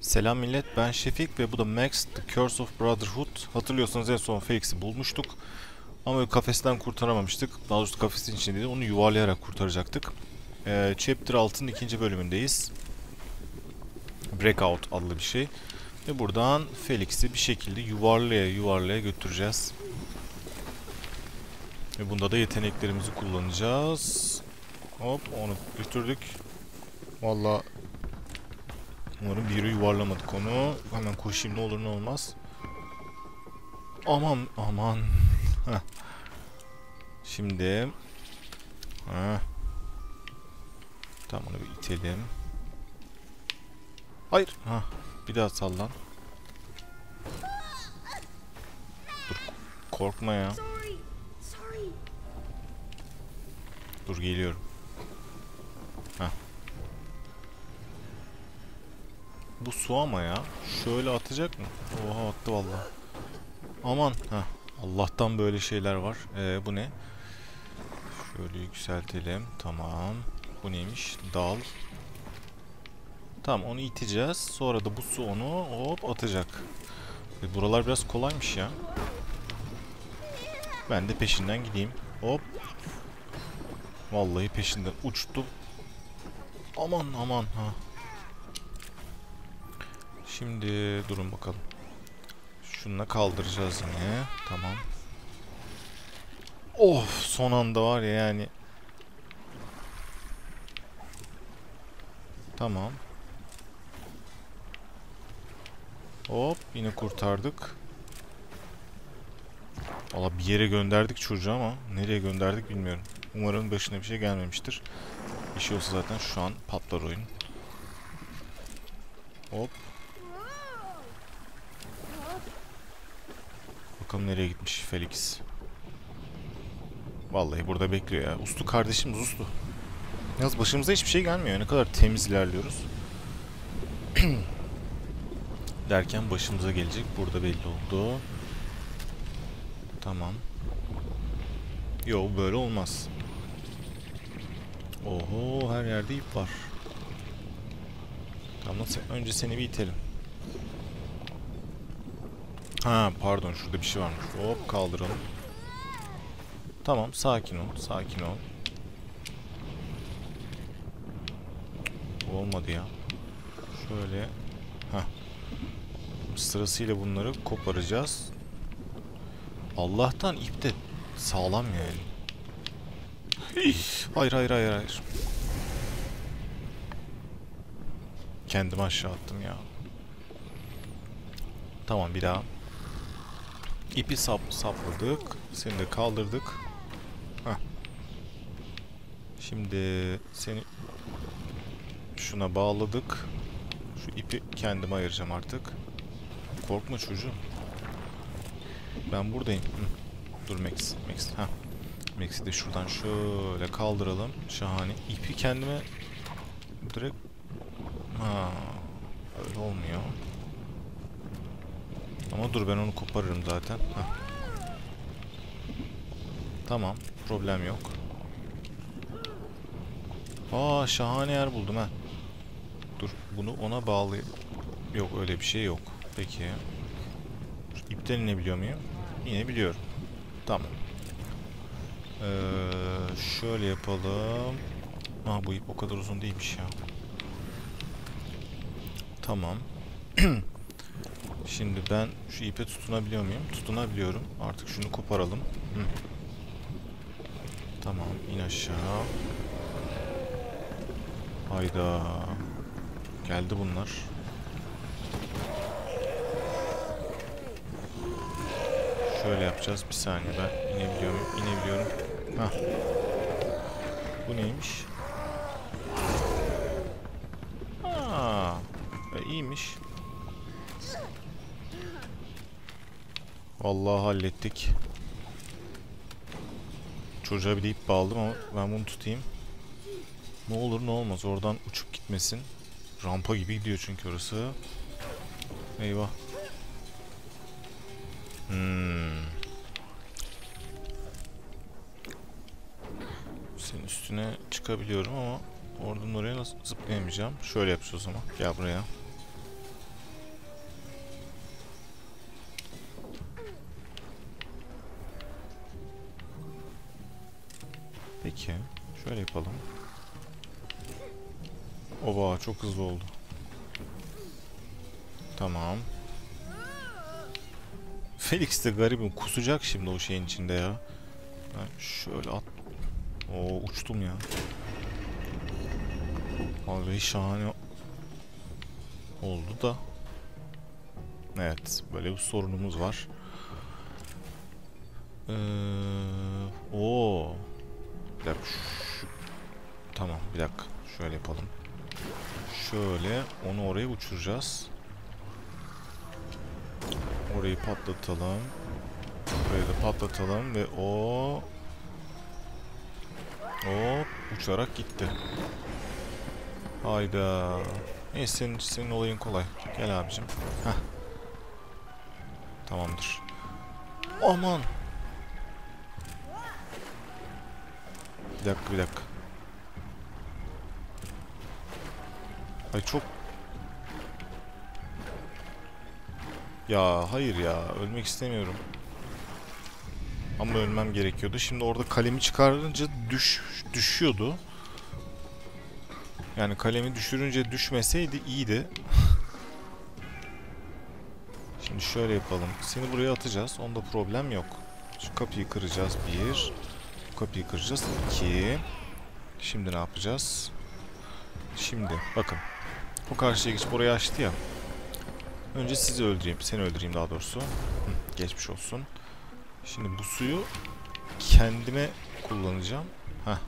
Selam millet ben Şefik ve bu da Max The Curse of Brotherhood. Hatırlıyorsanız en son Felix'i bulmuştuk. Ama kafesten kurtaramamıştık. Daha doğrusu kafesin içindeydi. Onu yuvarlayarak kurtaracaktık. Ee, Chapter 6'nın ikinci bölümündeyiz. Breakout adlı bir şey. Ve buradan Felix'i bir şekilde yuvarlaya yuvarlaya götüreceğiz. Ve bunda da yeteneklerimizi kullanacağız. Hop onu götürdük. Vallahi Umarım bir yere yuvarlamadık onu. Hemen koşayım ne olur ne olmaz. Aman aman. Şimdi. Heh. Tamam onu bir itelim. Hayır. Heh. Bir daha sallan. Dur. Korkma ya. Dur geliyorum. Bu su ama ya. Şöyle atacak mı? Oha attı vallahi. Aman. Heh. Allah'tan böyle şeyler var. Ee, bu ne? Şöyle yükseltelim. Tamam. Bu neymiş? Dal. Tamam onu iteceğiz. Sonra da bu su onu hop atacak. E, buralar biraz kolaymış ya. Ben de peşinden gideyim. Hop. Vallahi peşinden uçtum. Aman aman ha. Şimdi durun bakalım. Şununla kaldıracağız yine. Tamam. Of son anda var ya yani. Tamam. Hop yine kurtardık. Valla bir yere gönderdik çocuğu ama nereye gönderdik bilmiyorum. Umarım başına bir şey gelmemiştir. Bir şey olsa zaten şu an patlar oyun. Hop. Bakalım nereye gitmiş Felix. Vallahi burada bekliyor ya. Uslu kardeşimiz uslu. Yalnız başımıza hiçbir şey gelmiyor. Ne kadar temiz ilerliyoruz. Derken başımıza gelecek. Burada belli oldu. Tamam. Yo böyle olmaz. Oho her yerde ip var. Tamam sen, önce seni bir itelim. Ha pardon şurada bir şey varmış. Hop kaldıralım. Tamam sakin ol sakin ol. Olmadı ya. Şöyle. Ha. Sırasıyla bunları koparacağız. Allah'tan ip de sağlam yani. Hayır hayır hayır hayır. Kendimi aşağı attım ya. Tamam bir daha. İpi sap sapladık. Seni de kaldırdık. Heh. Şimdi seni şuna bağladık. Şu ipi kendime ayıracağım artık. Korkma çocuğum. Ben buradayım. Hı. Dur Max. Max. Ha. Max'i de şuradan şöyle kaldıralım. Şahane. İpi kendime direkt ha öyle olmuyor. Ama dur ben onu koparırım zaten. Heh. Tamam. Problem yok. Aa şahane yer buldum ha. Dur bunu ona bağlı. Yok öyle bir şey yok. Peki. Şu ipten inebiliyor muyum? İnebiliyorum. Tamam. Ee, şöyle yapalım. Aa bu ip o kadar uzun değilmiş ya. Tamam. Şimdi ben şu ipe tutunabiliyor muyum? Tutunabiliyorum. Artık şunu koparalım. Hı. Tamam in aşağı. Hayda. Geldi bunlar. Şöyle yapacağız. Bir saniye ben inebiliyor muyum? İnebiliyorum. Hah. Bu neymiş? Aa, e, iyiymiş. Vallahi hallettik. Çocuğa bir de ip bağladım ama ben bunu tutayım. Ne olur ne olmaz oradan uçup gitmesin. Rampa gibi gidiyor çünkü orası. Eyvah. Hmm. Senin üstüne çıkabiliyorum ama oradan oraya? Zıplayamayacağım. Şöyle yapacağız o zaman. Gel buraya. Peki. Şöyle yapalım. Oba çok hızlı oldu. Tamam. Felix de garibim kusacak şimdi o şeyin içinde ya. Ben şöyle at. Oo uçtum ya. Vallahi şahane oldu da. Evet, böyle bir sorunumuz var. Ee, o. Dakika. Şu, tamam, bir dakika. Şöyle yapalım. Şöyle onu oraya uçuracağız. Orayı patlatalım. Burayı da patlatalım ve o Hop uçarak gitti. Hayda. Neyse senin, senin olayın kolay. Gel abicim. Heh. Tamamdır. Aman. Bir dakika bir dakika. Ay çok... Ya hayır ya ölmek istemiyorum. Ama ölmem gerekiyordu. Şimdi orada kalemi çıkarınca düş düşüyordu. Yani kalemi düşürünce düşmeseydi iyiydi. Şimdi şöyle yapalım. Seni buraya atacağız. Onda problem yok. Şu kapıyı kıracağız. Bir. Bu kapıyı kıracağız. İki. Şimdi ne yapacağız? Şimdi bakın. O karşıya geçip orayı açtı ya. Önce sizi öldüreyim. Seni öldüreyim daha doğrusu. Hı, geçmiş olsun. Şimdi bu suyu kendime kullanacağım. Heh.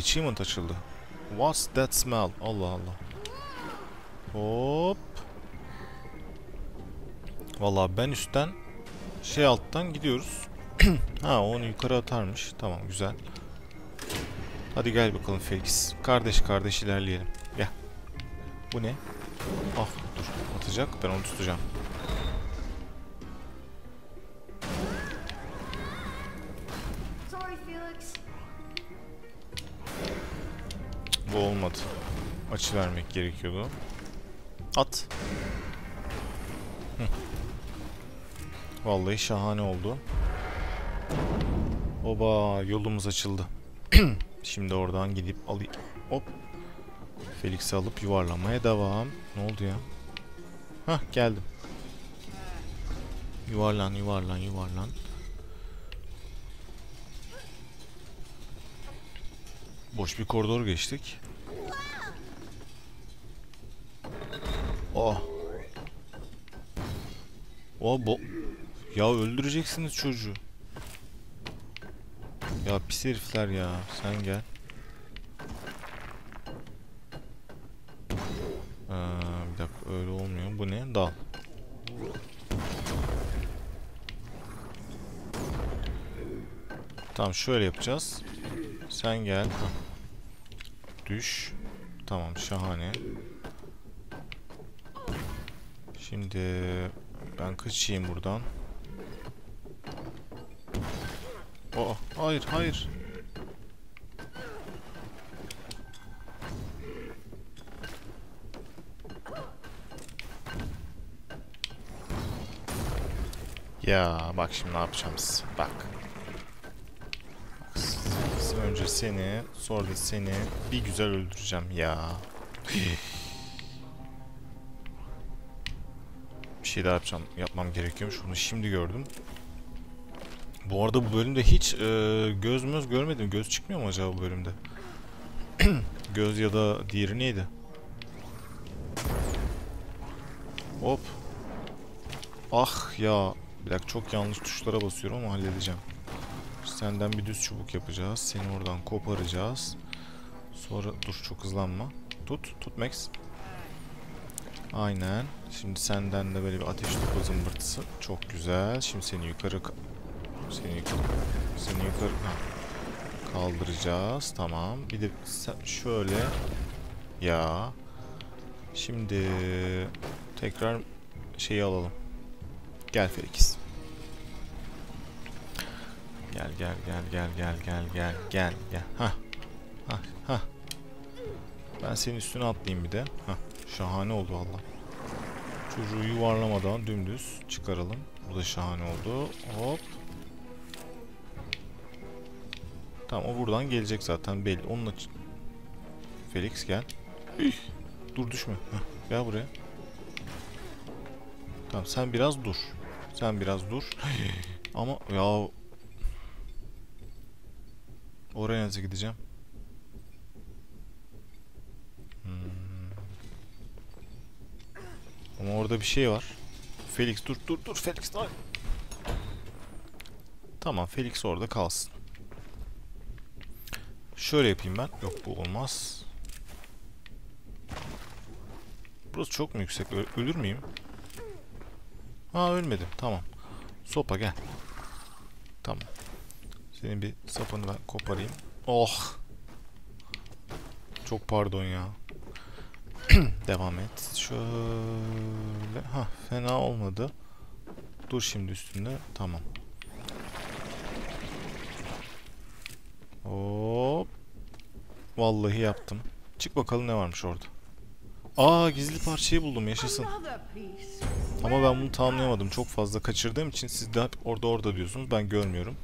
Achievement açıldı. What's that smell? Allah Allah. Hop. Vallahi ben üstten şey alttan gidiyoruz. Ha onu yukarı atarmış. Tamam güzel. Hadi gel bakalım Felix. Kardeş kardeş ilerleyelim. Gel. Bu ne? Ah dur atacak ben onu tutacağım. Bu olmadı. Açı vermek gerekiyordu. At. Hı. Vallahi şahane oldu. Oba yolumuz açıldı. Şimdi oradan gidip alayım. Hop. Felix'i alıp yuvarlamaya devam. Ne oldu ya? Hah geldim. Yuvarlan yuvarlan yuvarlan. Boş bir koridor geçtik. Oh. Oh bu. Ya öldüreceksiniz çocuğu. Ya pis herifler ya. Sen gel. Aa, bir dakika öyle olmuyor. Bu ne? Dal. Tamam şöyle yapacağız. Sen gel. Düş. Tamam şahane. Şimdi ben kaçayım buradan. Aa, hayır hayır. Ya bak şimdi ne yapacağım size. Bak. Önce seni, sonra da seni bir güzel öldüreceğim ya. bir şey daha yapacağım, yapmam gerekiyormuş. Bunu şimdi gördüm. Bu arada bu bölümde hiç e, göz möz görmedim. Göz çıkmıyor mu acaba bu bölümde? göz ya da diğeri neydi? Hop. Ah ya. Bir dakika çok yanlış tuşlara basıyorum ama halledeceğim. Senden bir düz çubuk yapacağız. Seni oradan koparacağız. Sonra dur çok hızlanma. Tut. Tut Max. Aynen. Şimdi senden de böyle bir ateş topu zımbırtısı. Çok güzel. Şimdi seni yukarı ka- seni yukarı seni yukarı ha. kaldıracağız. Tamam. Bir de şöyle ya. Şimdi tekrar şeyi alalım. Gel Felix. Gel gel gel gel gel gel gel gel gel. Ha. Ha ha. Ben senin üstüne atlayayım bir de. Hah, şahane oldu valla. Çocuğu yuvarlamadan dümdüz çıkaralım. Bu da şahane oldu. Hop. Tamam o buradan gelecek zaten belli. Onunla Felix gel. Üh, Dur düşme. Heh, gel buraya. Tamam sen biraz dur. Sen biraz dur. Ama ya Oraya nasıl gideceğim? Hmm. Ama orada bir şey var. Felix dur dur dur Felix dur. Tamam Felix orada kalsın. Şöyle yapayım ben. Yok bu olmaz. Burası çok mu yüksek? Ö- ölür müyüm? Ha ölmedim. Tamam. Sopa gel. Tamam. Senin bir sapını ben koparayım. Oh. Çok pardon ya. Devam et. Şöyle. Ha fena olmadı. Dur şimdi üstünde. Tamam. Hop. Vallahi yaptım. Çık bakalım ne varmış orada. Aa gizli parçayı buldum yaşasın. Ama ben bunu tamamlayamadım. Çok fazla kaçırdığım için siz de orada orada diyorsunuz. Ben görmüyorum.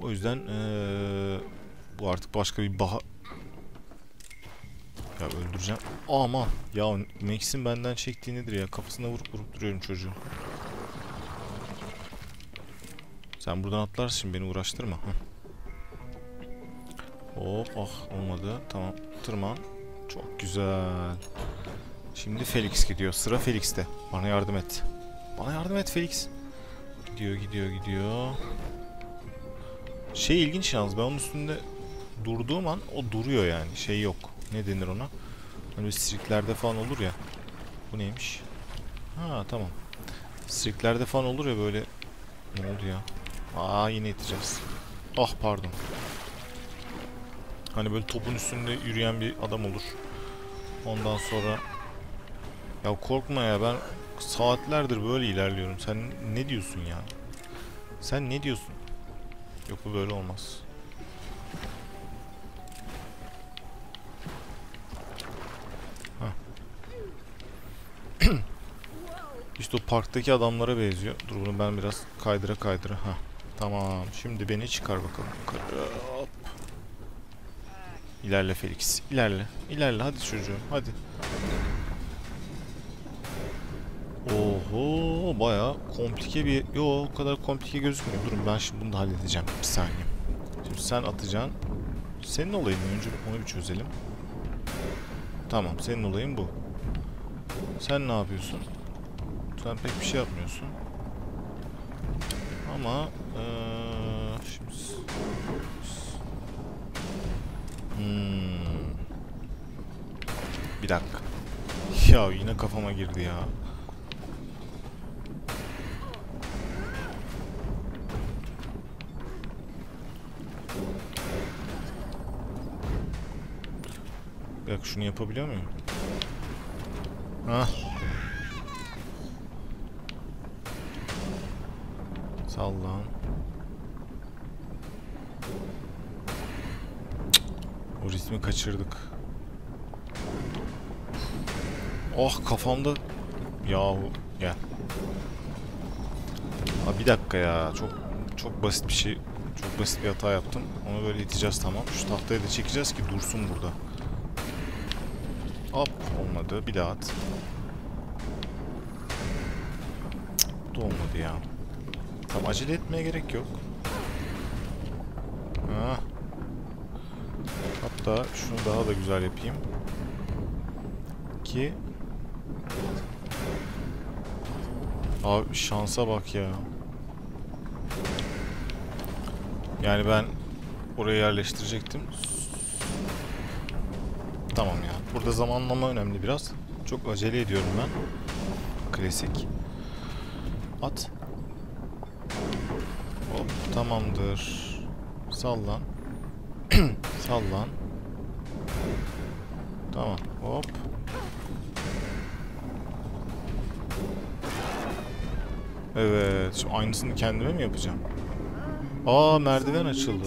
O yüzden eee, bu artık başka bir baha... Ya öldüreceğim. Aman. Ya Max'in benden çektiği nedir ya? Kafasına vurup vurup duruyorum çocuğu. Sen buradan atlarsın beni uğraştırma. Heh. Hop ah olmadı. Tamam. Tırman. Çok güzel. Şimdi Felix gidiyor. Sıra Felix'te. Bana yardım et. Bana yardım et Felix. Gidiyor gidiyor gidiyor. Şey ilginç yalnız ben onun üstünde durduğum an o duruyor yani. Şey yok. Ne denir ona? Hani sirklerde falan olur ya. Bu neymiş? Ha tamam. Sirklerde falan olur ya böyle. Ne oldu ya? Aa yine iteceğiz. Ah pardon. Hani böyle topun üstünde yürüyen bir adam olur. Ondan sonra ya korkma ya ben saatlerdir böyle ilerliyorum. Sen ne diyorsun ya? Sen ne diyorsun? Yok bu böyle olmaz. İşte o parktaki adamlara benziyor. Dur bunu ben biraz kaydıra kaydıra. Ha. Tamam. Şimdi beni çıkar bakalım. İlerle Felix. İlerle. İlerle hadi çocuğum. Hadi. Oho bayağı komplike bir... Yo o kadar komplike gözükmüyor. Durun ben şimdi bunu da halledeceğim. Bir saniye. Şimdi sen atacaksın. Senin olayın mı? Önce onu bir çözelim. Tamam senin olayın bu. Sen ne yapıyorsun? Sen pek bir şey yapmıyorsun. Ama eee şimdi s- s- Hmm. Bir dakika. Ya yine kafama girdi ya. Bir dakika şunu yapabiliyor muyum? Hah. Sallan. O ritmi kaçırdık. Oh kafamda yahu gel. Aa, bir dakika ya çok çok basit bir şey çok basit bir hata yaptım. Onu böyle iteceğiz tamam. Şu tahtayı da çekeceğiz ki dursun burada. Hop olmadı. Bir daha at. Bu da olmadı ya. Tamam acele etmeye gerek yok. Ha. Hatta şunu daha da güzel yapayım. Ki Abi şansa bak ya. Yani ben oraya yerleştirecektim. Tamam ya. Burada zamanlama önemli biraz. Çok acele ediyorum ben. Klasik. At. Hop tamamdır. Sallan. Sallan. Tamam. Hop. Evet. Şu aynısını kendime mi yapacağım? Aa merdiven açıldı.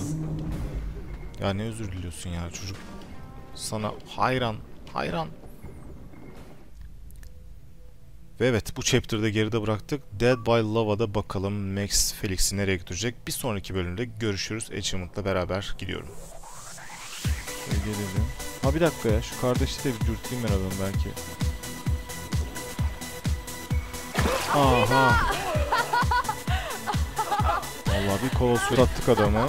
Ya ne özür diliyorsun ya çocuk. Sana hayran, hayran. Ve evet bu chapter'da geride bıraktık. Dead by Lava'da bakalım Max Felix'i nereye götürecek. Bir sonraki bölümde görüşürüz. Achievement'la beraber gidiyorum. Gelelim. Ha bir dakika ya şu kardeşi de bir dürteyim ben adamı belki. Aha. Vallahi bir kol attık adamı.